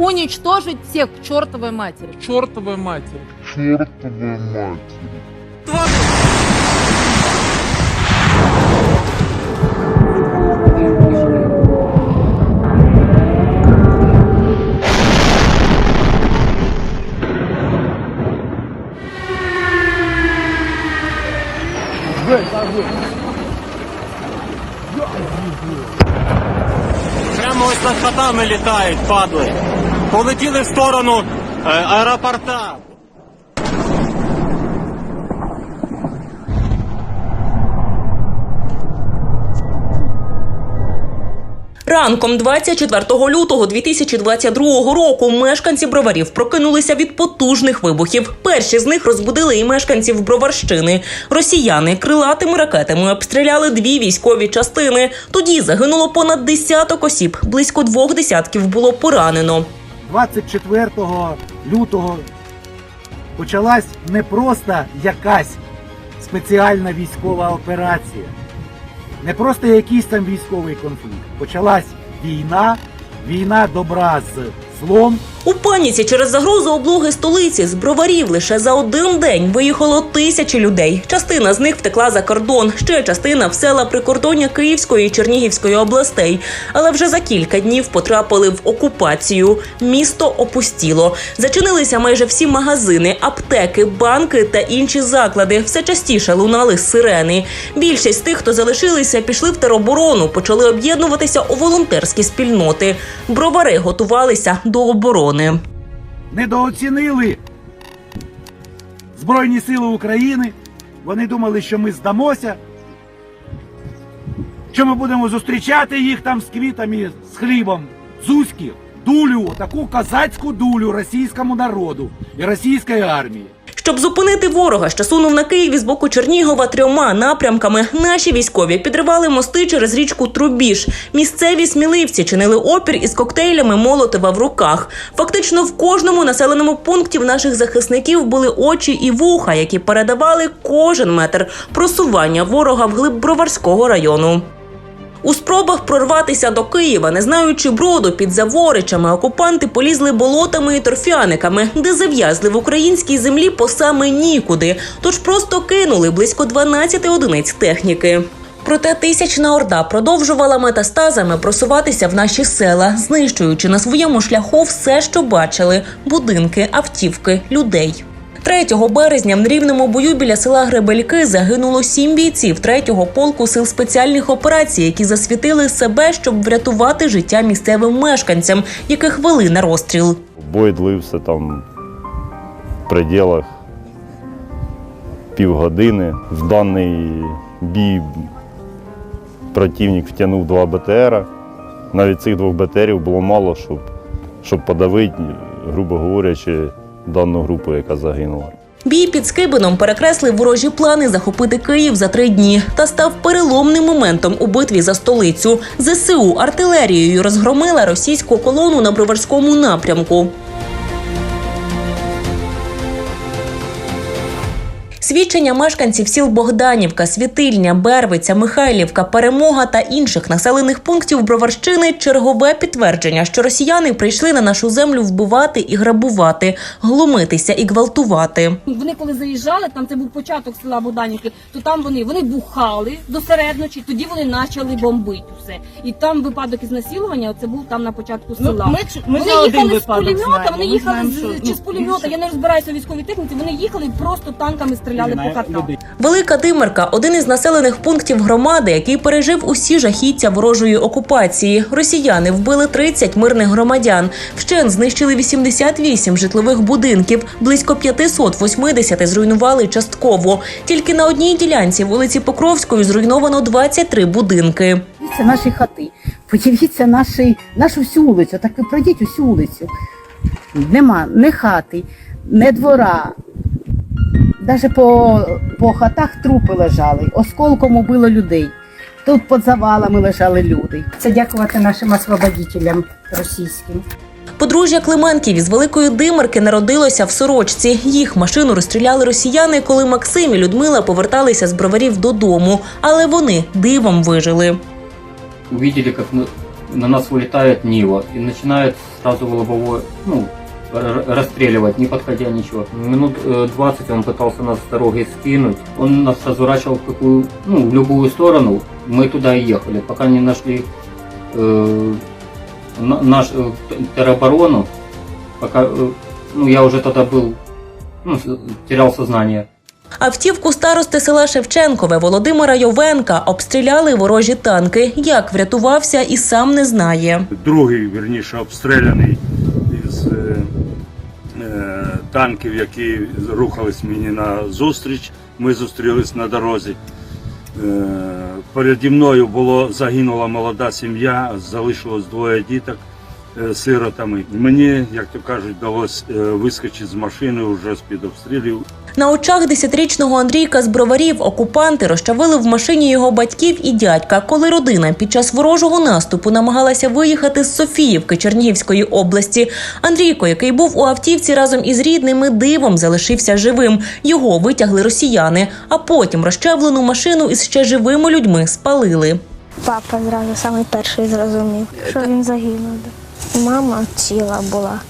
уничтожить всех к чертовой матери. Чортовой матери. чертовой матери. Прямо ось над хатами літають, падли. Полетіли в сторону е, аеропорта. Ранком 24 лютого 2022 року мешканці броварів прокинулися від потужних вибухів. Перші з них розбудили і мешканців Броварщини. Росіяни крилатими ракетами обстріляли дві військові частини. Тоді загинуло понад десяток осіб. Близько двох десятків було поранено. 24 лютого почалась не просто якась спеціальна військова операція, не просто якийсь там військовий конфлікт. Почалась війна, війна добра з злом. У паніці через загрозу облоги столиці з броварів лише за один день виїхало тисячі людей. Частина з них втекла за кордон, ще частина в села прикордоння Київської і Чернігівської областей. Але вже за кілька днів потрапили в окупацію. Місто опустіло. Зачинилися майже всі магазини, аптеки, банки та інші заклади. Все частіше лунали сирени. Більшість тих, хто залишилися, пішли в тероборону, почали об'єднуватися у волонтерські спільноти. Бровари готувалися до оборони. Недооцінили Збройні Сили України. Вони думали, що ми здамося, що ми будемо зустрічати їх там з квітами, з хлібом, зузьків, дулю, таку козацьку дулю російському народу і російської армії. Щоб зупинити ворога, що сунув на Київ із боку Чернігова трьома напрямками, наші військові підривали мости через річку Трубіж. Місцеві сміливці чинили опір із коктейлями Молотова в руках. Фактично в кожному населеному пункті в наших захисників були очі і вуха, які передавали кожен метр просування ворога вглиб Броварського району. У спробах прорватися до Києва, не знаючи броду під Заворичами, окупанти полізли болотами і торфяниками, де зав'язли в українській землі по саме нікуди. Тож просто кинули близько 12 одиниць техніки. Проте тисячна орда продовжувала метастазами просуватися в наші села, знищуючи на своєму шляху все, що бачили: будинки, автівки, людей. 3 березня в нерівному бою біля села Гребельки загинуло сім бійців 3-го полку сил спеціальних операцій, які засвітили себе, щоб врятувати життя місцевим мешканцям, яких вели на розстріл. Бой длився там в пределах півгодини. В даний бій противник втягнув два БТРа. Навіть цих двох БТРів було мало, щоб, щоб подавити, грубо говорячи, дану групу, яка загинула. Бій під Скибином перекреслив ворожі плани захопити Київ за три дні та став переломним моментом у битві за столицю. ЗСУ артилерією розгромила російську колону на броварському напрямку. Свідчення мешканців сіл Богданівка, Світильня, Бервиця, Михайлівка, Перемога та інших населених пунктів Броварщини чергове підтвердження, що росіяни прийшли на нашу землю вбивати і грабувати, глумитися і гвалтувати. Вони коли заїжджали, там це був початок села Богданівки, то там вони вони бухали до середночі, тоді вони почали бомбити все. І там випадок із насилування, це був там на початку села. ми, ч- ми вони їхали з пулемета, вони Ми їхали знаємо, з що, чи ну, з пулемета. Я не розбираюся у військовій техніці. Вони їхали просто танками стріляли по хатах. Велика Димирка один із населених пунктів громади, який пережив усі жахіття ворожої окупації. Росіяни вбили 30 мирних громадян. Вщен знищили 88 житлових будинків. Близько 580 зруйнували частково. Тільки на одній ділянці вулиці Покровської зруйновано 23 будинки. Подивіться наші хати, подивіться наші, нашу всю вулицю. Так ви пройдіть усю вулицю. Нема ні хати, ні двора. Навіть по, по хатах трупи лежали, осколком убило людей. Тут під завалами лежали люди. Це дякувати нашим освободителям російським. Подружжя Клименків із Великої Димирки народилося в сорочці. Їх машину розстріляли росіяни, коли Максим і Людмила поверталися з броварів додому. Але вони дивом вижили. увидели, как мы на нас вылетает Нива и начинает сразу лобовой, ну, расстреливать, не подходя ничего. Минут э, 20 он пытался нас с дороги скинуть. Он нас разворачивал в какую, ну, в любую сторону. Мы туда и ехали, пока не нашли э, на- наш э, т- тероборону. Пока, э, ну, я уже тогда был, ну, с- терял сознание. Автівку старости села Шевченкове Володимира Йовенка обстріляли ворожі танки. Як врятувався і сам не знає. другий, вірніше, обстріляний із е, е, танків, які рухались мені на зустріч. Ми зустрілись на дорозі. Е, переді мною було загинула молода сім'я, залишилось двоє діток е, сиротами. Мені, як то кажуть, вдалося е, вискочити з машини вже з-під обстрілів На очах десятирічного Андрійка з броварів окупанти розчавили в машині його батьків і дядька, коли родина під час ворожого наступу намагалася виїхати з Софіївки Чернігівської області. Андрійко, який був у автівці разом із рідними, дивом залишився живим. Його витягли росіяни, а потім розчавлену машину із ще живими людьми спалили. Папа зразу самий перший зрозумів, що він загинув. Мама ціла була,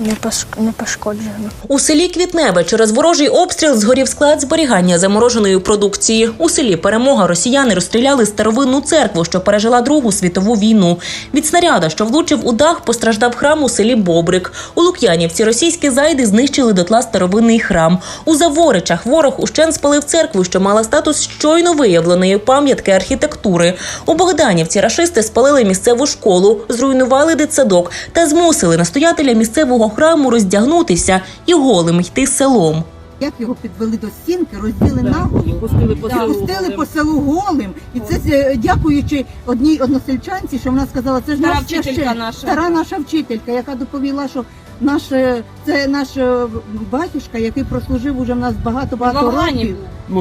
не, пошк- не. У селі Квітневе через ворожий обстріл згорів склад зберігання замороженої продукції. У селі Перемога росіяни розстріляли старовинну церкву, що пережила Другу світову війну. Від снаряда, що влучив у дах, постраждав храм у селі Бобрик. У Лук'янівці російські зайди знищили дотла старовинний храм. У Заворичах ворог ущен спалив церкву, що мала статус щойно виявленої пам'ятки архітектури. У Богданівці рашисти спалили місцеву школу, зруйнували дитсадок та змусили настоятеля місцевого храму роздягнутися і голим йти селом. Як його підвели до стінки, розділи наголо, Пустили по селу пустили по селу голим. І це е, дякуючи одній односельчанці, що вона сказала, це ж Стара наш вчителька наша. стара наша вчителька, яка доповіла, що наш е, це наш е, батюшка, який прослужив уже в нас багато багато років.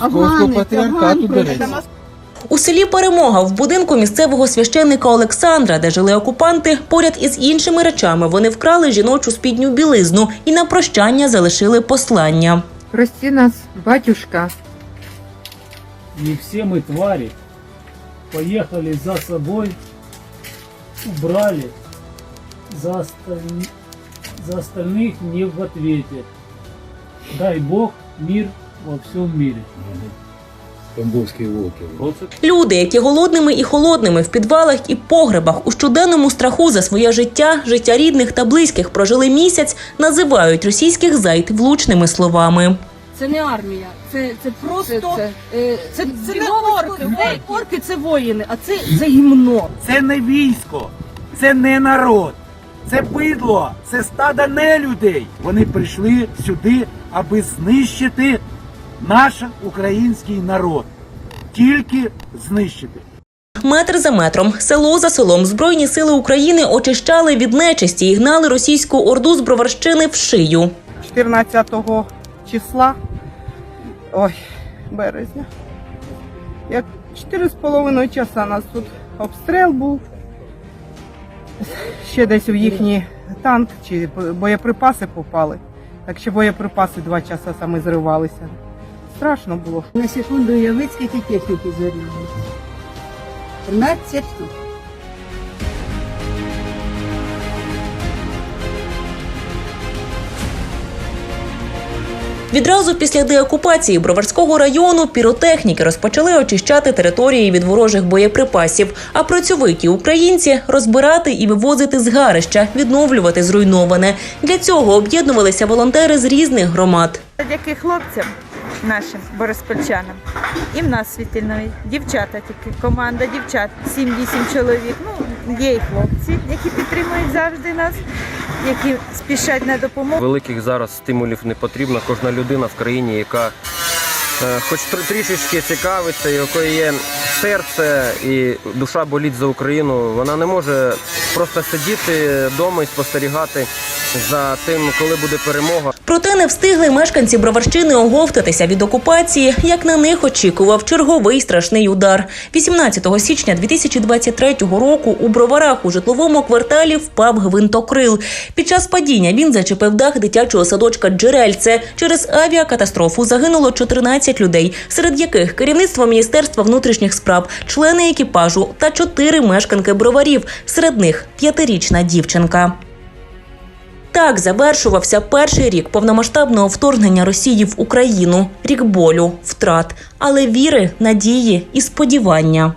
Афганець, Афган пройшов. У селі Перемога в будинку місцевого священника Олександра, де жили окупанти, поряд із іншими речами вони вкрали жіночу спідню білизну і на прощання залишили послання. Прости нас, батюшка. Не все мы твари. Поехали за собой, убрали. За, осталь- за остальных не в ответе. Дай Бог мир во всем мире. Люди, які голодними і холодними в підвалах і погребах у щоденному страху за своє життя, життя рідних та близьких прожили місяць, називають російських зайд влучними словами. Це не армія, це, це просто Це- е, Це, це не орки. Орки це воїни, а це, це гімно. Це не військо, це не народ, це бидло, це стадо не людей. Вони прийшли сюди, аби знищити наш український народ. Тільки знищити. Метр за метром, село за селом, Збройні сили України очищали від нечисті і гнали російську орду з Броварщини в шию. 14 числа, ой, березня. Як 4,5 часа нас тут обстріл був. Ще десь у їхній танк чи боєприпаси попали. Так що боєприпаси два часа саме зривалися. Страшно було. На секунду уявить, скільки техніки зоріли. 13 штук. Відразу після деокупації Броварського району піротехніки розпочали очищати території від ворожих боєприпасів, а працьовиті українці розбирати і вивозити згарища, відновлювати зруйноване. Для цього об'єднувалися волонтери з різних громад. Завдяки хлопцям нашим бориспольчанам і в нас світильної дівчата тільки команда дівчат, 7-8 чоловік. Ну є і хлопці, які підтримують завжди нас, які спішать на допомогу. Великих зараз стимулів не потрібно. Кожна людина в країні, яка е, хоч трішечки цікавиться, якої є серце і душа болить за Україну, вона не може просто сидіти вдома і спостерігати за тим, коли буде перемога. Проте не встигли мешканці Броварщини оговтатися від окупації, як на них очікував черговий страшний удар. 18 січня 2023 року у Броварах у житловому кварталі впав гвинтокрил. Під час падіння він зачепив дах дитячого садочка Джерельце. Через авіакатастрофу загинуло 14 людей, серед яких керівництво Міністерства внутрішніх справ, члени екіпажу та чотири мешканки броварів. Серед них п'ятирічна дівчинка. Так завершувався перший рік повномасштабного вторгнення Росії в Україну, рік болю, втрат, але віри, надії і сподівання.